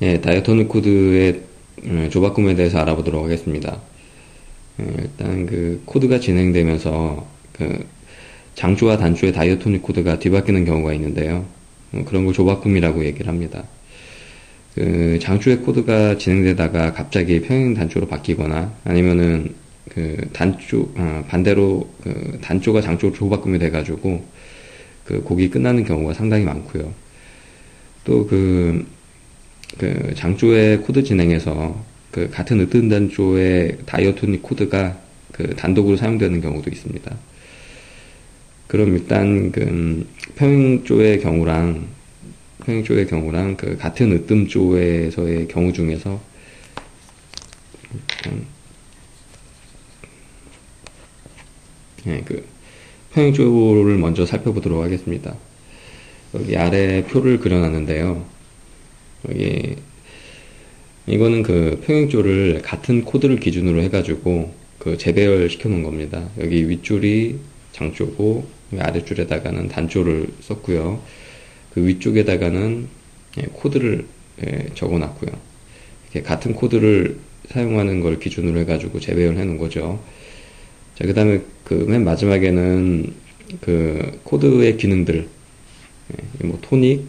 예, 다이어토닉 코드의 음, 조바꿈에 대해서 알아보도록 하겠습니다. 예, 일단 그 코드가 진행되면서 그 장조와 단조의 다이어토닉 코드가 뒤바뀌는 경우가 있는데요. 어, 그런 걸 조바꿈이라고 얘기를 합니다. 그 장조의 코드가 진행되다가 갑자기 평행 단조로 바뀌거나 아니면은 그 단조 어, 반대로 그 단조가 장조로 조바꿈이 돼가지고 그 곡이 끝나는 경우가 상당히 많고요. 또그 그 장조의 코드 진행에서 그 같은 으뜸 단조의 다이어토닉 코드가 그 단독으로 사용되는 경우도 있습니다. 그럼 일단 그 평행조의 경우랑 평행조의 경우랑 그 같은 으뜸조에서의 경우 중에서 네, 그 평행조를 먼저 살펴보도록 하겠습니다. 여기 아래 표를 그려놨는데요. 여기 이거는 그 평행조를 같은 코드를 기준으로 해가지고 그 재배열 시켜 놓은 겁니다. 여기 윗줄이 장조고 아랫줄에다가는 단조를 썼고요. 그 위쪽에다가는 예, 코드를 예, 적어놨고요. 이렇게 같은 코드를 사용하는 걸 기준으로 해가지고 재배열 해놓은 거죠. 자, 그 다음에 그 맨 마지막에는 그 코드의 기능들, 예, 뭐 토닉,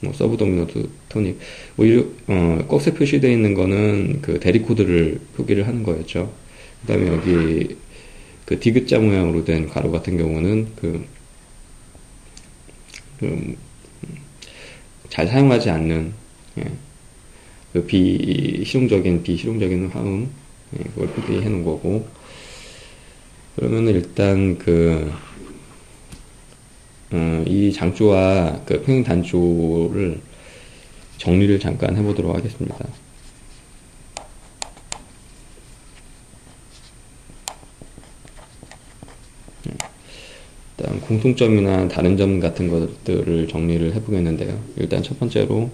뭐 서브 도미노트 토닉. 뭐 이, 어, 꺽쇠 표시되어 있는 거는 그 대리 코드를 표기를 하는 거였죠. 그다음에 여기 그 디귿자 모양으로 된 가로 같은 경우는 그, 그, 잘 사용하지 않는 예, 그 비실용적인 비실용적인 화음 예, 그걸 표기해 놓은 거고. 그러면은 일단 그 어, 이 장조와 그 평행 단조를 정리를 잠깐 해보도록 하겠습니다. 일단 공통점이나 다른 점 같은 것들을 정리를 해보겠는데요. 일단 첫 번째로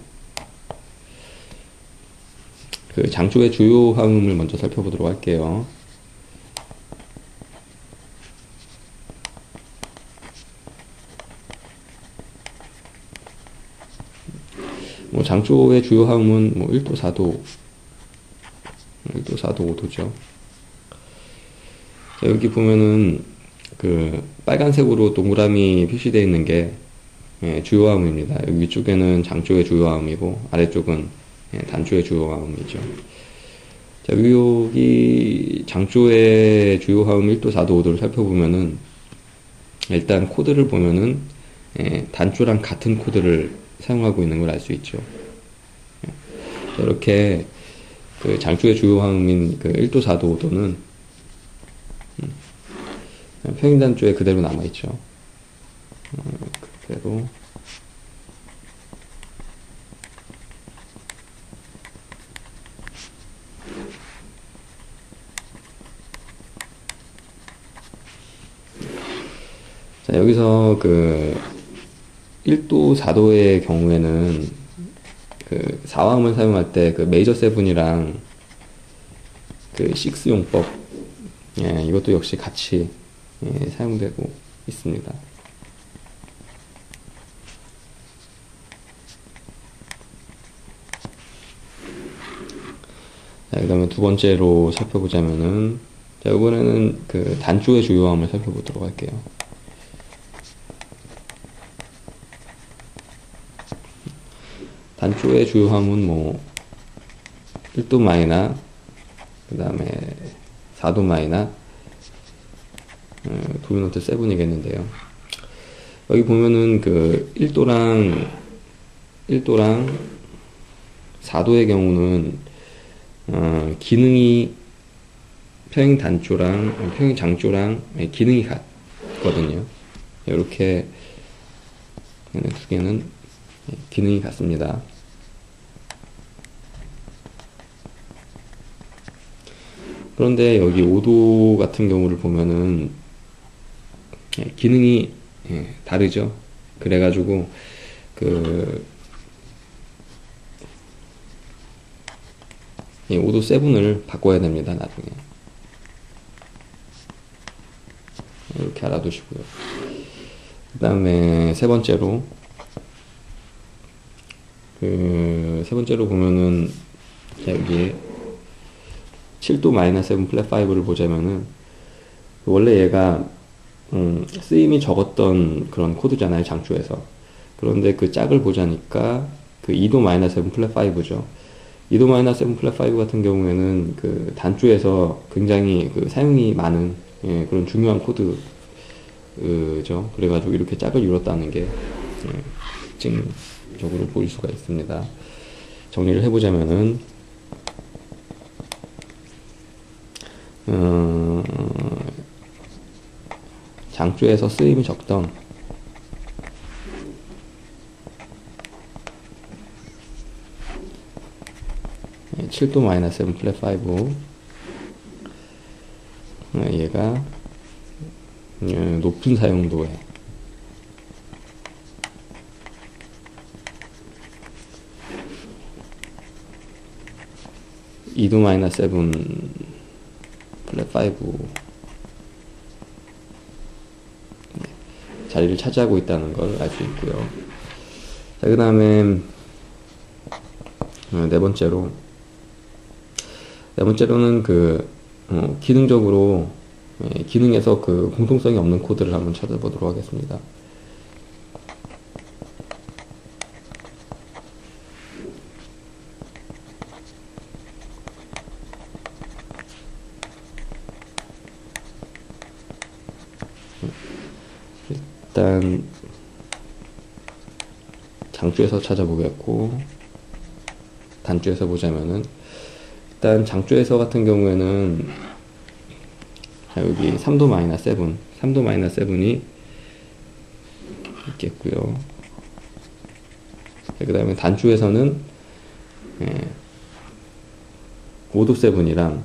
그 장조의 주요 화음을 먼저 살펴보도록 할게요. 뭐 장조의 주요 화음은 뭐 1도, 4도, 1도, 4도, 5도죠. 자, 여기 보면은 그 빨간색으로 동그라미 표시되어 있는 게 예, 주요 화음입니다. 여기 위쪽에는 장조의 주요 화음이고 아래쪽은 예, 단조의 주요 화음이죠. 자, 여기 장조의 주요 화음 1도, 4도, 5도를 살펴보면은 일단 코드를 보면은 예, 단조랑 같은 코드를 사용하고 있는 걸 알 수 있죠. 이렇게 그 장축의 주요 화음인 그 1도, 4도, 5도는 음, 평행단조에 그대로 남아있죠. 어, 그대로 자, 여기서 그 1도, 4도의 경우에는 그 4화음을 사용할 때 그 메이저 세븐이랑 그 6용법 예, 이것도 역시 같이 예, 사용되고 있습니다. 자, 그 다음에 두 번째로 살펴보자면은 자, 이번에는 그 단조의 주요함을 살펴보도록 할게요. 단초의 주요함은 뭐 1도 마이나 그 다음에 4도 마이나 어, 도미노트 세븐이겠는데요. 여기 보면은 그 1도랑 1도랑 4도의 경우는 어, 기능이 평행 단조랑 평행 장조랑 기능이 같거든요. 이렇게 두 개는 기능이 같습니다. 그런데 여기 5도 같은 경우를 보면은 예, 기능이 예, 다르죠. 그래가지고 그 5도 7을 바꿔야 됩니다. 나중에 이렇게 알아두시고요. 그 다음에 세 번째로 그 세 번째로 보면은 자, 여기 7도 마이너스 7 플랫 5를 보자면은 원래 얘가 음, 쓰임이 적었던 그런 코드잖아요 장초에서. 그런데 그 짝을 보자니까 그 2도 마이너스 7 플랫 5죠. 2도 마이너스 7 플랫 5 같은 경우에는 그 단조에서 굉장히 그 사용이 많은 예, 그런 중요한 코드 죠. 그래가지고 이렇게 짝을 이뤘다는 게 예, 특징 적으로 보일 수가 있습니다. 정리를 해보자면은 어, 장조에서 쓰임이 적던 예, 7도 마이너스 7 플랫 5 어, 얘가 어, 높은 사용도에 2도 마이너스 7 플랫 5 자리를 차지하고 있다는 걸 알 수 있고요. 자, 그 다음에 어, 네 번째로 네 번째로는 그 어, 기능적으로 예, 기능에서 그 공통성이 없는 코드를 한번 찾아보도록 하겠습니다. 일단 장주에서 찾아보겠고 단주에서 보자면은 일단 장주에서 같은 경우에는 여기 3도 마이너스 7 3도 마이너스 7이 있겠고요. 그 다음에 단주에서는 예, 5도 7이랑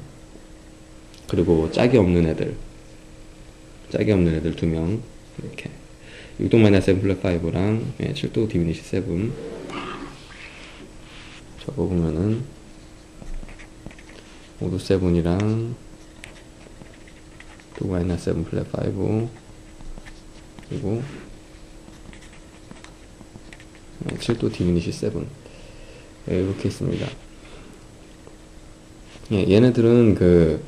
그리고 짝이 없는 애들 짝이 없는 애들 두 명 이렇게 6도 마이너스 7 플랫 5랑 예, 7도 디미니시 7 적어보면은 5도 7이랑 2 마이너스 7 플랫 5 그리고 7도 디미니시 7 예, 이렇게 있습니다. 예, 얘네들은 그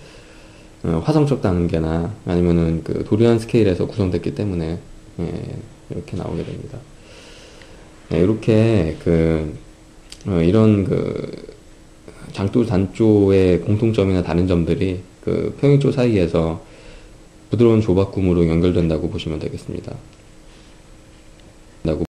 어, 화성적 단계나 아니면은 그 도리안 스케일에서 구성됐기 때문에 예, 이렇게 나오게 됩니다. 예, 이렇게 그 어, 이런 그 장조 단조의 공통점이나 다른 점들이 그 평행조 사이에서 부드러운 조박꿈으로 연결된다고 보시면 되겠습니다.